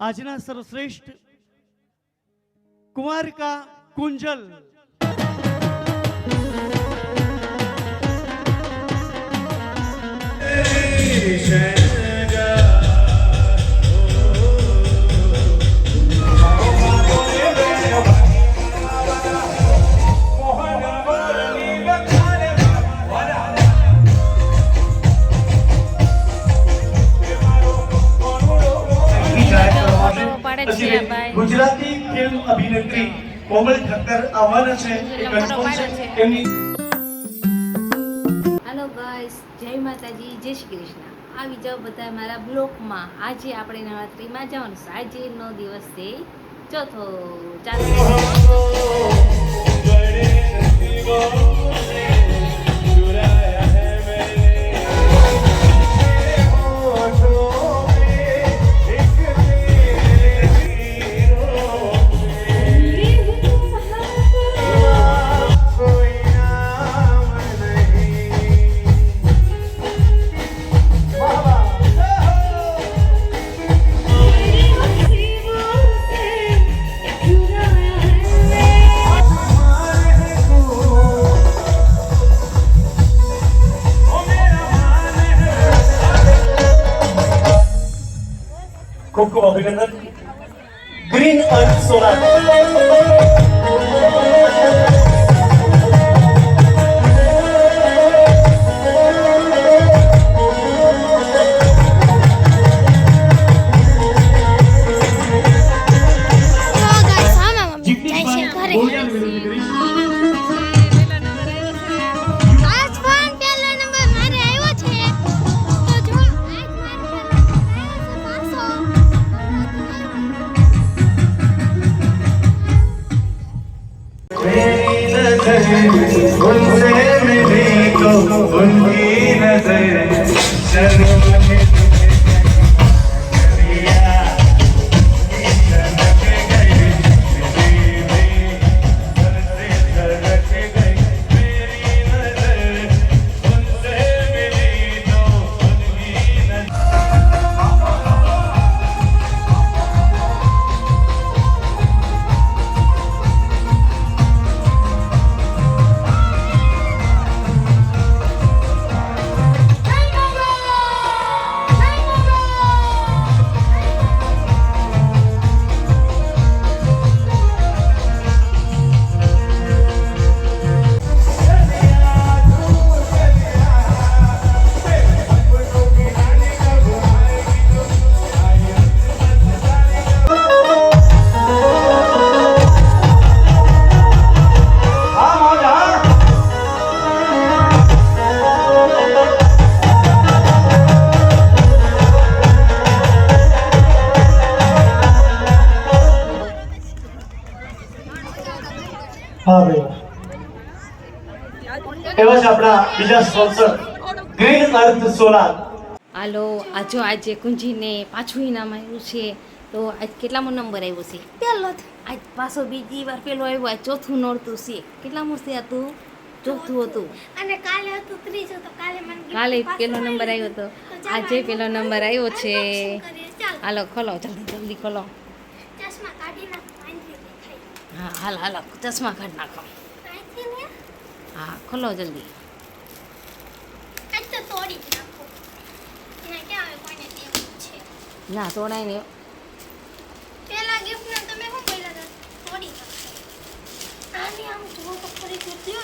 આજના સર્વશ્રેષ્ઠ કુમારિકા કુંજલ. ગુજરાતી ફિલ્મ અભિનેત્રી કોમલ ઠક્કર આવવાના છે. એ કન્ફર્મ છે. એમની હેલો ગાઈસ જય માતાજી જય શ્રી કૃષ્ણ. આવી જાઓ બધા મારા બ્લોકમાં. આજે આપણે નવરાત્રિમાં જવાનું છે. આજનો દિવસ છે ચોથો. ચાલો. ખૂબ ખૂબ અભિનંદન ગ્રીન અર્થ સોલાર उनसे मिली तो उनकी नजर शर्म હા ભાઈ એવા જ આપણા બીજા સ્પોન્સર ગ્રીન અર્થ સોલાર હાલો આજો આજે કુંજીને પાછું ઇનામ આવ્યું છે. તો આજ કેટલામો નંબર આવ્યો છે? પેલો આજ પાછો બીજી વાર પેલો આવ્યો આજ ચોથું નોરતું છે. કેટલામો છે હતું ચોથું હતું. અને કાલે હતું ત્રીજું તો કાલે મને કાલે પેલો નંબર આવ્યો હતો આજે પેલો નંબર આવ્યો છે. હાલો ખોલો જલ્દી જલ્દી ખોલો. ચશ્મા કાઢી નાખ હા હાલ હાલ ચશ્મા કાઢ નાખો. હા ખોલો જલ્દી. આજ તો તોડી જ નાખો એને ક્યાં આવે કોઈને દેવું છે ના તોડાય ને પેલા gift ને તમે શું બોલ્યા તોડી આની આમ તો ફરી કરી.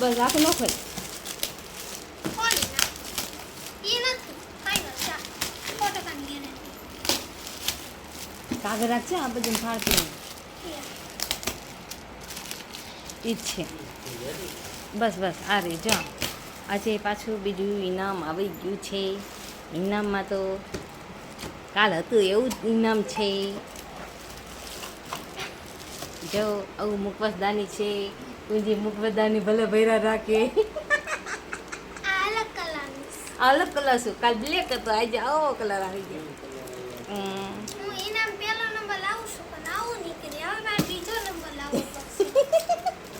બસ આખું ન ખોલ. કાગળ રાખજે આ બધું ફાળતું એ જ છે. બસ બસ આ રે જો. આજે પાછું બીજું ઇનામ આવી ગયું છે. ઇનામમાં તો કાલ હતું એવું જ ઇનામ છે. જો આવું મુકવાસદાની છે. કુંજી મુખવાસદાની ભલે ભૈરા રાખે. અલગ કલર. શું? કાલ બ્લેક હતો આજે આવો કલર આવી ગયો. હમ,